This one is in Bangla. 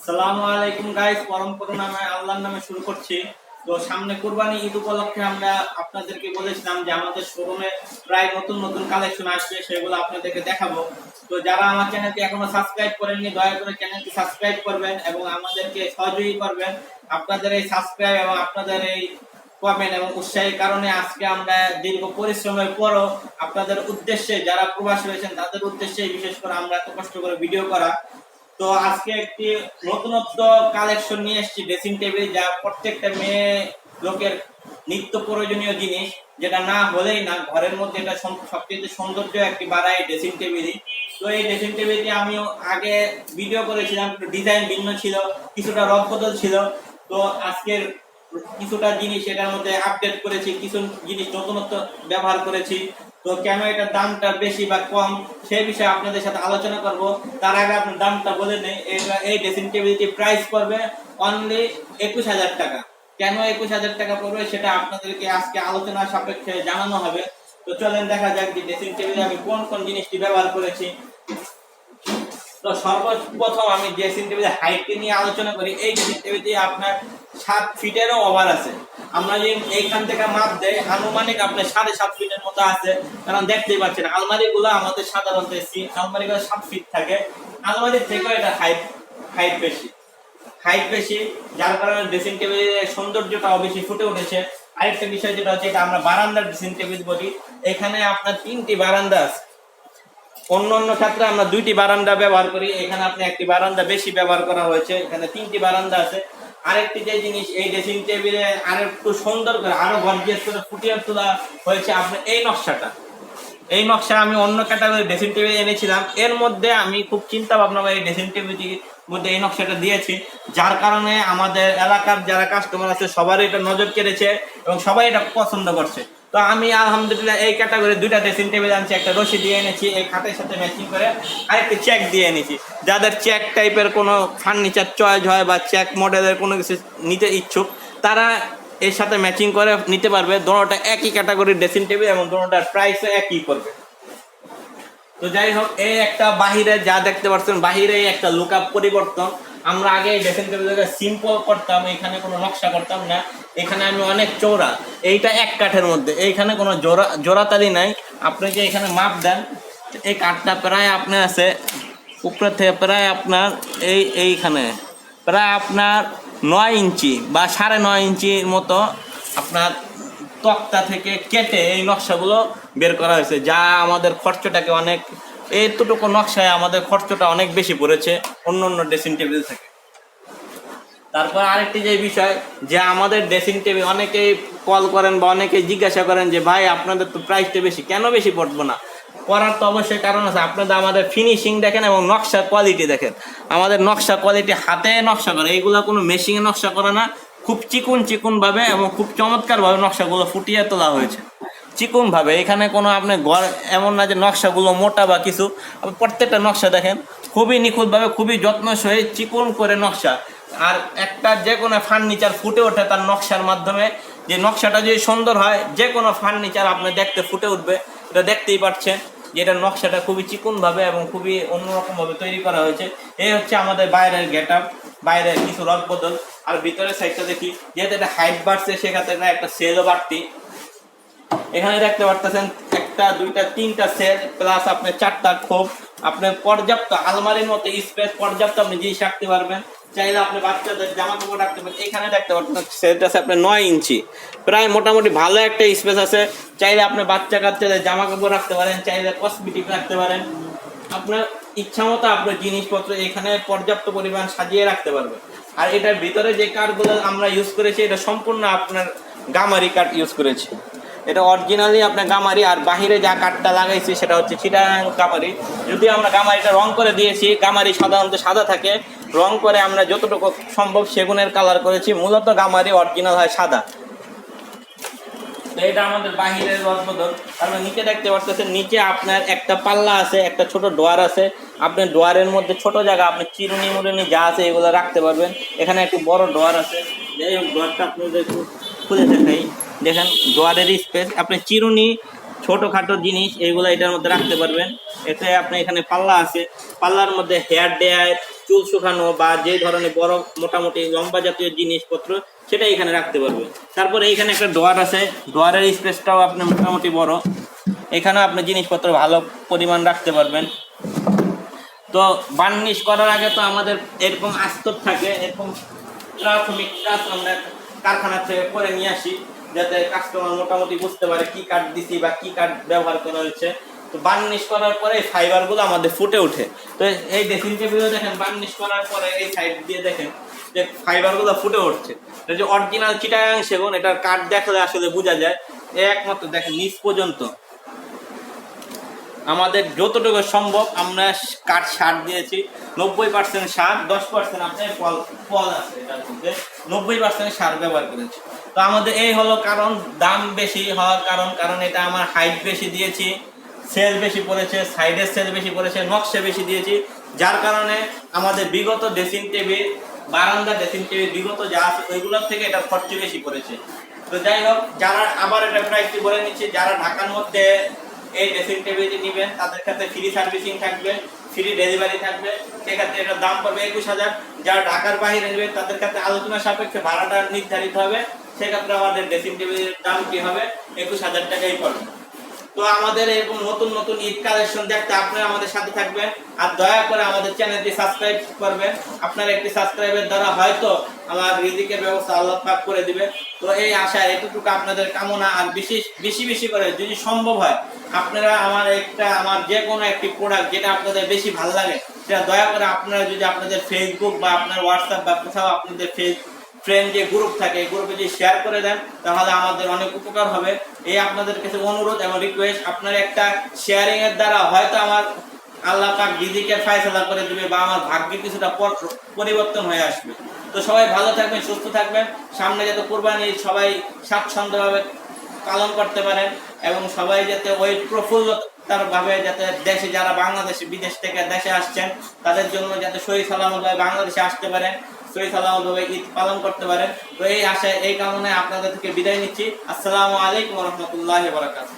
আসসালামু আলাইকুম গাইস পরম নামে, আল্লাহর নামে শুরু করছি। তো সামনে কুরবানি ঈদ উপলক্ষে আমরা আপনাদেরকে বলেছিলাম যে আমাদের শোরুমে প্রায় নতুন নতুন কালেকশন আসবে, সেগুলো আপনাদেরকে দেখাবো। তো যারা আমার চ্যানেলটি এখনও সাবস্ক্রাইব করেননি, দয়া করে চ্যানেলটি সাবস্ক্রাইব করবেন এবং আমাদেরকে সহযোগী করবেন। আপনাদের এই সাবস্ক্রাইব এবং আপনাদের এই কমেন্ট এবং উৎসাহের কারণে আজকে আমরা দীর্ঘ পরিশ্রমের পরও আপনাদের উদ্দেশ্যে, যারা প্রবাসী হয়েছেন তাদের উদ্দেশ্যে বিশেষ করে আমরা এত কষ্ট করে ভিডিও করা। তো আজকে একটি নতুনত্ব কালেকশন নিয়ে এসেছি ড্রেসিং টেবিল যা প্রত্যেকটা মেয়ে লোকের নিত্য প্রয়োজনীয় জিনিস, যেটা না হলেই না, ঘরের মধ্যে এটা সবচেয়ে সৌন্দর্য একটি বাড়ায় ড্রেসিং টেবিলই তো এই ড্রেসিং টেবিলটি আমি আগে ভিডিও করেছিলাম ডিজাইন ভিন্ন ছিল, কিছুটা রব বদল ছিল। তো আজকের কিছুটা জিনিস এটার মধ্যে আপডেট করেছি, কিছু জিনিস নতুনত্ব ব্যবহার করেছি। তো কেন এটার দামটা বেশি বা কম সেই বিষয়ে আপনাদের সাথে আলোচনা করব। তার আগে আপনার দামটা বলে নেই। এটা- এই ড্রেসিং টেবিলটি প্রাইস পড়বে অনলি একুশ হাজার টাকা। কেন একুশ হাজার টাকা পড়বে সেটা আপনাদেরকে আজকে আলোচনা সাপেক্ষে জানানো হবে। তো চলেন দেখা যাক যে ড্রেসিং টেবিলে আমি কোন কোন জিনিসটি ব্যবহার করেছি। তো সর্বপ্রথম আমি ড্রেসিং টেবিলের হাইটকে নিয়ে আলোচনা করি। এই ড্রেসিং টেবিলটি আপনার সাত ফিটেরও ওভার আছে। আমরা যে এইখান থেকে মাপ দেয় আনুমানিক আপনার সাড়ে সাত ফিটের মতো আছে। কারণ দেখতেই পাচ্ছেন আলমারি গুলো আমাদের সাধারণত আলমারি গুলো সাত ফিট থাকে। আলমারির থেকেও এটা হাইট হাইট বেশি। হাইট বেশি, যার কারণে ড্রেসিং টেবিলের সৌন্দর্যটাও বেশি ফুটে উঠেছে। আরেকটা বিষয় যেটা হচ্ছে, এটা আমরা বারান্দার ড্রেসিং টেবিল বলি। এখানে আপনার তিনটি বারান্দা আছে। অন্য অন্য ক্ষেত্রে আমরা দুইটি বারান্দা ব্যবহার করি। এখানে আপনি একটি বারান্দা বেশি ব্যবহার করা হয়েছে। এখানে তিনটি বারান্দা আছে। আরেকটি যে জিনিস, এই ড্রেসিং টেবিলে আর একটু সুন্দর করে, আরও গর্জিয়াস করে ফুটিয়ে তোলা হয়েছে আপনার এই নকশাটা। এই নকশা আমি অন্য ক্যাটাগরি ড্রেসিং টেবিল এনেছিলাম। এর মধ্যে আমি খুব চিন্তা ভাবনা করে এই ড্রেসিং টেবিলটির মধ্যে এই নকশাটা দিয়েছি। যার কারণে আমাদের এলাকার যারা কাস্টমার আছে, সবারই এটা নজর কেড়েছে এবং সবাই এটা পছন্দ করছে। তো আমি আলহামদুলিল্লাহ এই ক্যাটাগরি দুইটা ড্রেসিং টেবিল আনছি, একটা রশি দিয়ে এনেছি এই খাটের সাথে ম্যাচিং করে আরেকটি চেক দিয়ে এনেছি। যাদের চেক টাইপের কোনো ফার্নিচার চয়েস হয় বা চেক মডেলের কোনো কিছু নিতে ইচ্ছুক, তারা এর সাথে ম্যাচিং করে নিতে পারবে। দোনোটা একই ক্যাটাগরির ড্রেসিং টেবিল এবং দোনোটার প্রাইসও একই করবে তো যাই হোক, এই একটা বাহিরে যা দেখতে পাচ্ছেন বাহিরে একটা লুক আপ পরিবর্তন। আমরা আগে ড্রেসিং সিম্পল করতাম, এখানে কোনো নকশা করতাম না। এখানে আমি অনেক চৌড়া এইটা এক কাঠের মধ্যে। এইখানে কোনো জোড়া জোড়াতালি নাই। আপনি যে এখানে মাপ দেন, এই কাঠটা প্রায় আপনার আছে, উপরে থেকে প্রায় আপনার এই, এইখানে। প্রায় আপনার নয় ইঞ্চি বা সাড়ে নয় ইঞ্চির মতো আপনার তক্তা থেকে কেটে এই নকশাগুলো বের করা হয়েছে। যা আমাদের খরচটাকে অনেক এইটুকু নকশায় আমাদের খরচটা অনেক বেশি পড়েছে, অন্য অন্য ড্রেসিং টেবিল থেকে। তারপর আরেকটি যে বিষয়, যে আমাদের ড্রেসিং টেবিল অনেকেই কল করেন বা অনেকেই জিজ্ঞাসা করেন যে, ভাই, আপনাদের তো প্রাইসটা বেশি, কেন বেশি পড়ব না? করার তো অবশ্যই কারণ আছে। আপনাদের আমাদের ফিনিশিং দেখেন এবং নকশার কোয়ালিটি দেখেন। আমাদের নকশা কোয়ালিটি হাতে নকশা করে এইগুলো কোনো মেশিনে নকশা করে না। খুব চিকুন চিকুনভাবে এবং খুব চমৎকারভাবে নকশাগুলো ফুটিয়ে তোলা হয়েছে। চিকুন ভাবে এখানে কোনো আপনি ঘর এমন না যে নকশাগুলো মোটা বা কিছু প্রত্যেকটা নকশা দেখেন। খুবই নিখুঁতভাবে, খুবই যত্ন সহে চিকুন করে নকশা। আর একটা যে কোনো ফার্নিচার ফুটে ওঠে তার নকশার মাধ্যমে। যে নকশাটা যদি সুন্দর হয়, যে কোনো ফার্নিচার আপনি দেখতে ফুটে উঠবে, এটা দেখতেই পাচ্ছেন যে এটার নকশাটা খুবই চিকুনভাবে এবং খুবই অন্যরকমভাবে তৈরি করা হয়েছে। এই হচ্ছে আমাদের বাইরের গেট আপ বাইরের কিছু রদ বদল। আর ভিতরের সাইডটা দেখি, যেহেতু এটা হাইট বাড়ছে, সেক্ষেত্রে একটা সেলও বাড়তি। এখানে দেখতে পারতেছেন একটা, দুইটা, তিনটা সেল প্লাস আপনার চারটা খোপ। আপনার পর্যাপ্ত আলমারির মতো স্পেস পর্যাপ্ত আপনি জিনিস রাখতে পারবেন। চাইলে আপনি বাচ্চাদের জামা কাপড় রাখতে পারেন। এখানে দেখতে পাচ্ছেন সেলটা আছে আপনার নয় ইঞ্চি। প্রায় মোটামুটি ভালো একটা স্পেস আছে। চাইলে আপনি বাচ্চা কাচ্চাদের জামা কাপড় রাখতে পারেন, চাইলে কসমেটিক রাখতে পারেন। আপনার ইচ্ছা মতো আপনার জিনিসপত্র এখানে পর্যাপ্ত পরিমাণ সাজিয়ে রাখতে পারবেন। আর এটার ভিতরে যে কাঠগুলো আমরা ইউজ করেছি, এটা সম্পূর্ণ আপনার গামারি কাঠ ইউজ করেছি। এটা অরিজিনালি আপনার গামারি, আর বাহিরে যা কাঠটা লাগাইছি সেটা হচ্ছে চিটাং গামারি। যদি আমরা গামারিটা রং করে দিয়েছি, গামারি সাধারণত সাদা থাকে। রং করে আমরা যতটুকু সম্ভব সেগুনের কালার করেছি, মূলত গামারি অরিজিনাল হয় সাদা। তো এটা আমাদের বাহিরের রদ বদল তারপর নিচে দেখতে পাচ্ছেন নিচে আপনার একটা পাল্লা আছে, একটা ছোট ডোয়ার আছে। আপনি ডোয়ারের মধ্যে ছোট জায়গা, আপনি চিরুনি, মুরুনি যা আছে এগুলো রাখতে পারবেন। এখানে একটু বড় ডোয়ার আছে। যাই হোক, ডোয়ারটা একটু খুলে দেখাই। দেখেন ডোয়ারের স্পেস আপনি চিরুনি, ছোটোখাটো জিনিস, এগুলো এটার মধ্যে রাখতে পারবেন। এতে আপনি এখানে পাল্লা আছে, পাল্লার মধ্যে হেয়ার ড্রায়ার চুল শুকানো বা যে ধরনের বড়, মোটামুটি লম্বা জাতীয় জিনিসপত্র সেটা এখানে রাখতে পারবে তারপরে এখানে একটা ডোয়ার আছে ডোয়ারের স্পেসটাও আপনার মোটামুটি বড়। এখানেও আপনি জিনিসপত্র ভালো পরিমাণ রাখতে পারবেন। তো বার্নিশ করার আগে তো আমাদের এরকম আস্তর থাকে, এরকম প্রাথমিক কাজ আমরা কারখানা থেকে করে নিয়ে আসি। যাতে কাস্টমার মোটামুটি বুঝতে পারে কি কাঠ দিছি বা কি কাঠ ব্যবহার করা হয়েছে। তো বার্নিশ করার পরে এই ফাইবারগুলো আমাদের ফুটে ওঠে। তো এই টেবিলে দেখেন বার্নিশ করার পরে এই সাইড দিয়ে দেখেন যে ফাইবারগুলো ফুটে উঠছে। যে অরিজিনাল চিটাগাং সেগুন, এটার কাঠ দেখলে আসলে বোঝা যায়। একমাত্র দেখেন নিচ পর্যন্ত। আমাদের যতটুকু সম্ভব আমরা কাঠ সার দিয়েছি। নব্বই পার্সেন্ট সার, দশ পার্সেন্ট আপনার ফল ফল আছে এটার মধ্যে। নব্বই পার্সেন্ট সার ব্যবহার করেছি। তো আমাদের এই হলো কারণ, দাম বেশি হওয়ার কারণ কারণ এটা আমার হাইট বেশি দিয়েছি সেল বেশি পড়েছে সাইডের সেল বেশি পড়েছে, নকশা বেশি দিয়েছি। যার কারণে আমাদের বিগত ড্রেসিং টেবিল বারান্দা ড্রেসিং টেবিল বিগত যা আছে, ওইগুলোর থেকে এটা খরচ বেশি পড়েছে। তো যাই হোক, যারা আবার এটা প্রাইসটি বলে নিচ্ছি, যারা ঢাকার মধ্যে এই ড্রেসিং টেবিলটি নেবেন তাদের ক্ষেত্রে ফ্রি সার্ভিসিং থাকবে ফ্রি ডেলিভারি থাকবে। সেক্ষেত্রে এটার দাম পড়বে একুশ হাজার। যারা ঢাকার বাইরে নেবে, তাদের ক্ষেত্রে আলোচনা সাপেক্ষে ভাড়াটা নির্ধারিত হবে। সেক্ষেত্রে আমাদের ড্রেসিং টেবিলের দাম কি হবে? একুশ হাজার টাকাই পড়বে। তো আমাদের এরকম নতুন নতুন ঈদ কালেকশন দেখতে আপনারা আমাদের সাথে থাকবেন। আর দয়া করে আমাদের চ্যানেলটি সাবস্ক্রাইব করবেন। আপনার একটি সাবস্ক্রাইবের দ্বারা হয়তো আমার রিজিকের ব্যবস্থা আল্লাহ পাক করে দিবে তো এই আশা এতটুকু আপনাদের কামনা, আর বিশেষ, বেশি বেশি করে যদি সম্ভব হয়, আপনারা আমার একটা, আমার যে কোনো একটি প্রোডাক্ট যেটা আপনাদের বেশি ভালো লাগে, সেটা দয়া করে আপনারা যদি আপনাদের ফেসবুক বা আপনার হোয়াটসঅ্যাপ বা কোথাও আপনাদের ফেস ফ্রেন্ড যে গ্রুপ থাকে, এই গ্রুপে যদি শেয়ার করে দেন, তাহলে আমাদের অনেক উপকার হবে। এই আপনাদের কাছে অনুরোধ এবং রিকোয়েস্ট আপনার একটা শেয়ারিং এর দ্বারা হয়তো আমার আল্লাহ পাক রিজিকে ফায়সালা করে দিবে বা আমার ভাগ্যে কিছুটা পর- পরিবর্তন হয়ে আসবে। তো সবাই ভালো থাকবেন, সুস্থ থাকবেন। সামনে যাতে কোরবানি সবাই স্বাচ্ছন্দ্যভাবে পালন করতে পারেন এবং সবাই যাতে ওই প্রফুল্লতার ভাবে যাতে দেশে যারা বাংলাদেশে, বিদেশ থেকে দেশে আসছেন, তাদের জন্য যাতে সহি সালামতভাবে বাংলাদেশে আসতে পারেন। সহি সালামতভাবে ঈদ পালন করতে পারেন। তো এই আশায়, এই কারণে আপনাদের থেকে বিদায় নিচ্ছি। আসসালামু আলাইকুম রহমতুল্লাহ বারাকাতুহু।